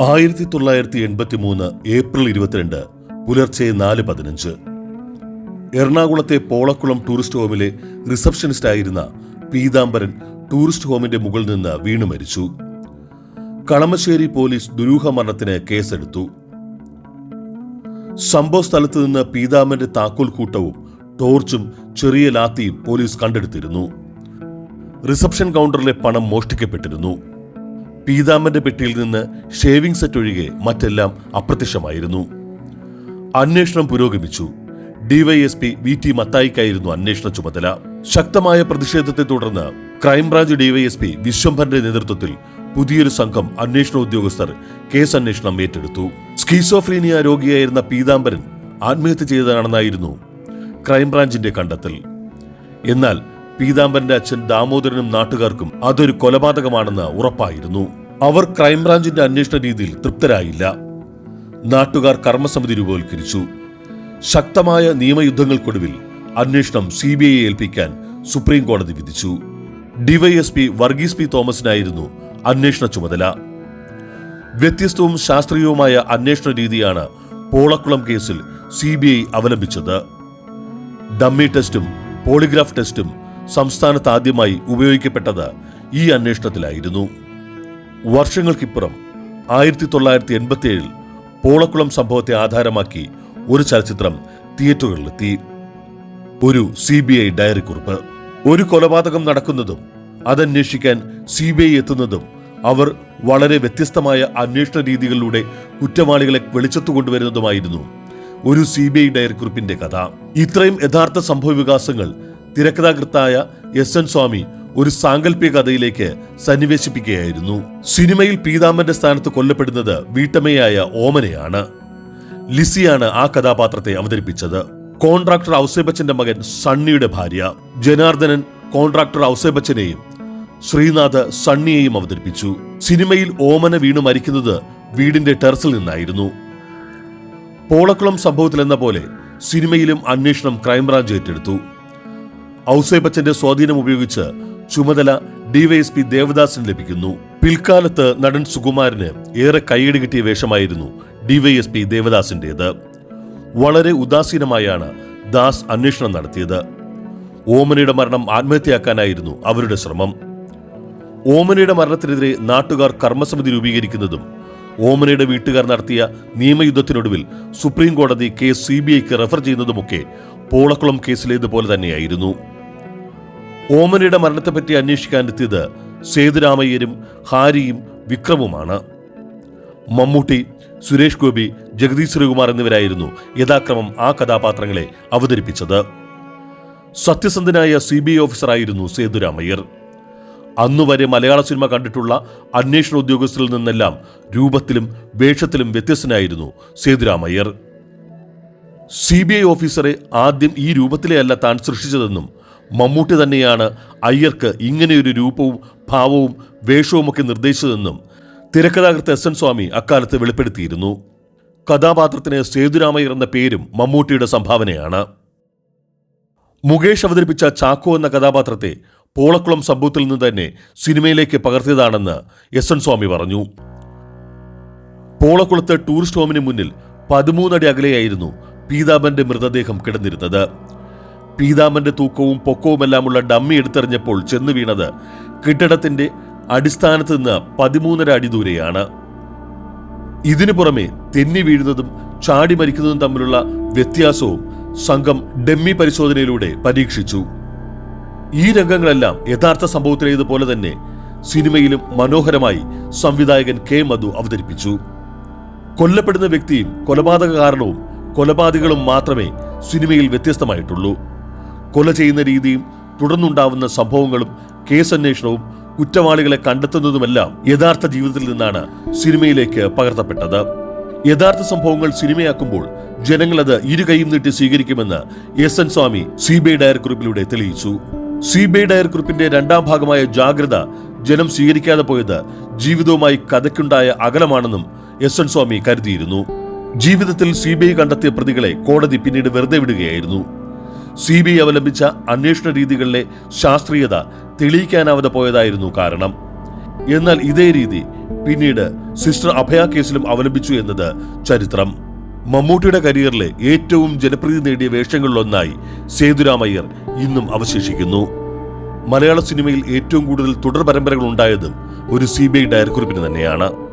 ആയിരത്തി തൊള്ളായിരത്തി എൺപത്തി മൂന്ന് ഏപ്രിൽ ഇരുപത്തിരണ്ട് പുലർച്ചെ നാല് പതിനഞ്ച്. എറണാകുളത്തെ പോളക്കുളം ടൂറിസ്റ്റ് ഹോമിലെ റിസപ്ഷനിസ്റ്റായിരുന്ന പീതാംബരൻ ടൂറിസ്റ്റ് ഹോമിന്റെ മുകളിൽ നിന്ന് വീണു മരിച്ചു. കളമശ്ശേരി പോലീസ് ദുരൂഹ മരണത്തിന് കേസെടുത്തു. സംഭവ സ്ഥലത്ത് നിന്ന് പീതാംബരന്റെ താക്കോൽ കൂട്ടവും ടോർച്ചും ചെറിയ ലാത്തിയും പോലീസ് കണ്ടെടുത്തിരുന്നു. റിസപ്ഷൻ കൗണ്ടറിലെ പണം മോഷ്ടിക്കപ്പെട്ടിരുന്നു. പീതാംബന്റെ പെട്ടിയിൽ നിന്ന് ഷേവിംഗ് സെറ്റ് ഒഴികെ മറ്റെല്ലാം അപ്രത്യക്ഷമായിരുന്നു. അന്വേഷണം പുരോഗമിച്ചു. ഡിവൈഎസ്പി വി ടി മത്തായിക്കായിരുന്നു അന്വേഷണ ചുമതല. ശക്തമായ പ്രതിഷേധത്തെ തുടർന്ന് ക്രൈംബ്രാഞ്ച് ഡിവൈഎസ്പി വിശ്വംഭരന്റെ നേതൃത്വത്തിൽ പുതിയൊരു സംഘം അന്വേഷണ ഉദ്യോഗസ്ഥർ കേസ് അന്വേഷണം ഏറ്റെടുത്തു. സ്കീസോഫ്രീനിയ രോഗിയായിരുന്ന പീതാംബരൻ ആത്മഹത്യ ചെയ്തതാണെന്നായിരുന്നു ക്രൈംബ്രാഞ്ചിന്റെ കണ്ടെത്തൽ. എന്നാൽ പീതാംബരന്റെ അച്ഛൻ ദാമോദരനും നാട്ടുകാർക്കും അതൊരു കൊലപാതകമാണെന്ന് ഉറപ്പായിരുന്നു. അവർ ക്രൈംബ്രാഞ്ചിന്റെ അന്വേഷണ രീതിയിൽ തൃപ്തരായില്ല. നാട്ടുകാർ കർമ്മസമിതി രൂപവൽക്കരിച്ചു. ശക്തമായ നിയമയുദ്ധങ്ങൾക്കൊടുവിൽ അന്വേഷണം സി ബി ഐ ഏൽപ്പിക്കാൻ സുപ്രീം കോടതി വിധിച്ചു. ഡിവൈഎസ്പി വർഗീസ് പി തോമസിനായിരുന്നു അന്വേഷണ ചുമതല. വ്യത്യസ്തവും ശാസ്ത്രീയവുമായ അന്വേഷണ രീതിയാണ് പോളക്കുളം കേസിൽ സി ബി ഐ അവലംബിച്ചത്. ഡമ്മി ടെസ്റ്റും പോളിഗ്രാഫ് ടെസ്റ്റും സംസ്ഥാനത്ത് ആദ്യമായി ഉപയോഗിക്കപ്പെട്ടത് ഈ അന്വേഷണത്തിലായിരുന്നു. വർഷങ്ങൾക്കിപ്പുറം ആയിരത്തി തൊള്ളായിരത്തി എൺപത്തി ഏഴിൽ പോളക്കുളം സംഭവത്തെ ആധാരമാക്കി ഒരു ചലച്ചിത്രം തിയേറ്ററുകളിലെത്തി. ഒരു സി ബി ഐ ഡയറി കുറിപ്പ് ഒരു കൊലപാതകം നടക്കുന്നതും അതന്വേഷിക്കാൻ സി ബി ഐ എത്തുന്നതും അവർ വളരെ വ്യത്യസ്തമായ അന്വേഷണ രീതികളിലൂടെ കുറ്റവാളികളെ വെളിച്ചത്തു കൊണ്ടുവരുന്നതുമായിരുന്നു ഒരു സി ബി ഐ ഡയറി കുറിപ്പിന്റെ കഥ. ഇത്രയും യഥാർത്ഥ സംഭവ വികാസങ്ങൾ തിരക്കഥാകൃത്തായ എസ് എൻ സ്വാമി ഒരു സാങ്കല്പിക കഥയിലേക്ക് സന്നിവേശിപ്പിക്കുകയായിരുന്നു. സിനിമയിൽ പീതാമ്പന്റെ സ്ഥാനത്ത് കൊല്ലപ്പെടുന്നത് വീട്ടമ്മയായ ഓമനയാണ്. ലിസിയാണ് ആ കഥാപാത്രത്തെ അവതരിപ്പിച്ചത്. കോൺട്രാക്ടർ ഔസേബച്ചന്റെ മകൻ സണ്ണിയുടെ ഭാര്യ ജനാർദ്ദനൻ കോൺട്രാക്ടർ ഔസേബച്ചനെയും ശ്രീനാഥ് സണ്ണിയെയും അവതരിപ്പിച്ചു. സിനിമയിൽ ഓമന വീണു മരിക്കുന്നത് വീടിന്റെ ടെറസിൽ നിന്നായിരുന്നു. പോളക്കുളം സംഭവത്തിലെന്ന പോലെ സിനിമയിലും അന്വേഷണം ക്രൈംബ്രാഞ്ച് ഏറ്റെടുത്തു. ഔസേബച്ചന്റെ സ്വാധീനം ഉപയോഗിച്ച് ചുമതല ഡിവൈഎസ്പി ദേവദാസിന് ലഭിക്കുന്നു. പിൽക്കാലത്ത് നടൻ സുകുമാരന് ഏറെ കൈയടി കിട്ടിയ വേഷമായിരുന്നു ഡിവൈഎസ്പി ദേവദാസിന്റേത്. വളരെ ഉദാസീനമായാണ് ദാസ് അന്വേഷണം നടത്തിയത്. ഓമനയുടെ മരണം ആത്മഹത്യയാക്കാനായിരുന്നു അവരുടെ ശ്രമം. ഓമനയുടെ മരണത്തിനെതിരെ നാട്ടുകാർ കർമ്മസമിതി രൂപീകരിക്കുന്നതും ഓമനയുടെ വീട്ടുകാർ നടത്തിയ നിയമയുദ്ധത്തിനൊടുവിൽ സുപ്രീം കോടതി കേസ് സി ബി ഐക്ക് റെഫർ ചെയ്യുന്നതുമൊക്കെ പോളക്കുളം കേസിലേതുപോലെ തന്നെയായിരുന്നു. ഓമനയുടെ മരണത്തെപ്പറ്റി അന്വേഷിക്കാനെത്തിയത് സേതുരാമയ്യരും ഹാരിയും വിക്രമുമാണ്. മമ്മൂട്ടി സുരേഷ് ഗോപി ജഗദീഷ് ശ്രീകുമാർ എന്നിവരായിരുന്നു യഥാക്രമം ആ കഥാപാത്രങ്ങളെ അവതരിപ്പിച്ചത്. സത്യസന്ധനായ സി ബി ഐ ഓഫീസറായിരുന്നു സേതുരാമയ്യർ. അന്നുവരെ മലയാള സിനിമ കണ്ടിട്ടുള്ള അന്വേഷണ ഉദ്യോഗസ്ഥരിൽ നിന്നെല്ലാം രൂപത്തിലും വേഷത്തിലും വ്യത്യസ്തനായിരുന്നു സേതുരാമയ്യർ. സി ബി ഐ ഓഫീസറെ ആദ്യം ഈ രൂപത്തിലെയല്ല താൻ സൃഷ്ടിച്ചതെന്നും മമ്മൂട്ടി തന്നെയാണ് അയ്യർക്ക് ഇങ്ങനെയൊരു രൂപവും ഭാവവും വേഷവുമൊക്കെ നിർദ്ദേശിച്ചതെന്നും തിരക്കഥാകൃത്ത് എസ് എൻ സ്വാമി അക്കാലത്ത് വെളിപ്പെടുത്തിയിരുന്നു. കഥാപാത്രത്തിന് സേതുരാമയ്യർ എന്ന പേരും മമ്മൂട്ടിയുടെ സംഭാവനയാണ്. മുകേഷ് അവതരിപ്പിച്ച ചാക്കോ എന്ന കഥാപാത്രത്തെ പോളക്കുളം സംഭവത്തിൽ നിന്ന് തന്നെ സിനിമയിലേക്ക് പകർത്തിയതാണെന്ന് എസ് എൻ സ്വാമി പറഞ്ഞു. പോളക്കുളത്ത് ടൂറിസ്റ്റ് ഹോമിന് മുന്നിൽ പതിമൂന്നടി അകലെയായിരുന്നു പീതാമ്പന്റെ മൃതദേഹം കിടന്നിരുന്നത്. പീതാമ്പന്റെ തൂക്കവും പൊക്കവുമെല്ലാമുള്ള ഡമ്മി എടുത്തെറിഞ്ഞപ്പോൾ ചെന്നു വീണത് കെട്ടിടത്തിന്റെ അടിസ്ഥാനത്ത് നിന്ന് പതിമൂന്നര അടി ദൂരെയാണ്. ഇതിനു പുറമെ തെന്നി വീഴുന്നതും ചാടി മരിക്കുന്നതും തമ്മിലുള്ള വ്യത്യാസവും സംഘം ഡെമ്മി പരിശോധനയിലൂടെ പരീക്ഷിച്ചു. ഈ രംഗങ്ങളെല്ലാം യഥാർത്ഥ സംഭവത്തിലേതുപോലെ തന്നെ സിനിമയിലും മനോഹരമായി സംവിധായകൻ കെ മധു അവതരിപ്പിച്ചു. കൊല്ലപ്പെടുന്ന വ്യക്തിയും കൊലപാതക കാരണവും കൊലപാതകളും മാത്രമേ സിനിമയിൽ വ്യത്യസ്തമായിട്ടുള്ളൂ. കൊല ചെയ്യുന്ന രീതിയും തുടർന്നുണ്ടാവുന്ന സംഭവങ്ങളും കേസന്വേഷണവും കുറ്റവാളികളെ കണ്ടെത്തുന്നതുമെല്ലാം യഥാർത്ഥ ജീവിതത്തിൽ നിന്നാണ് സിനിമയിലേക്ക് പകർത്തപ്പെട്ടത്. യഥാർത്ഥ സംഭവങ്ങൾ സിനിമയാക്കുമ്പോൾ ജനങ്ങൾ അത് ഇരുകൈയും നീട്ടി സ്വീകരിക്കുമെന്ന് S N Swami C B I diary കുറിപ്പിലൂടെ തെളിയിച്ചു. സി ബി ഐ ഡയർ കുറിപ്പിന്റെ രണ്ടാം ഭാഗമായ ജാഗ്രത ജനം സ്വീകരിക്കാതെ പോയത് ജീവിതവുമായി കഥയ്ക്കുണ്ടായ അകലമാണെന്നും എസ് എൻ സ്വാമി കരുതിയിരുന്നു. ജീവിതത്തിൽ സി ബി ഐ കണ്ടെത്തിയ പ്രതികളെ കോടതി പിന്നീട് വെറുതെ വിടുകയായിരുന്നു. സി ബി ഐ അവലംബിച്ച അന്വേഷണ രീതികളിലെ ശാസ്ത്രീയത തെളിയിക്കാനാവാതെ പോയതായിരുന്നു കാരണം. എന്നാൽ ഇതേ രീതി പിന്നീട് സിസ്റ്റർ അഭയ കേസിലും അവലംബിച്ചു എന്നത് ചരിത്രം. മമ്മൂട്ടിയുടെ കരിയറിലെ ഏറ്റവും ജനപ്രീതി നേടിയ വേഷങ്ങളിലൊന്നായി സേതുരാമയ്യർ ഇന്നും അവശേഷിക്കുന്നു. മലയാള സിനിമയിൽ ഏറ്റവും കൂടുതൽ തുടർ പരമ്പരകൾ ഉണ്ടായതും ഒരു സി ബി ഐ ഡയറക്കുറിപ്പിന് തന്നെയാണ്.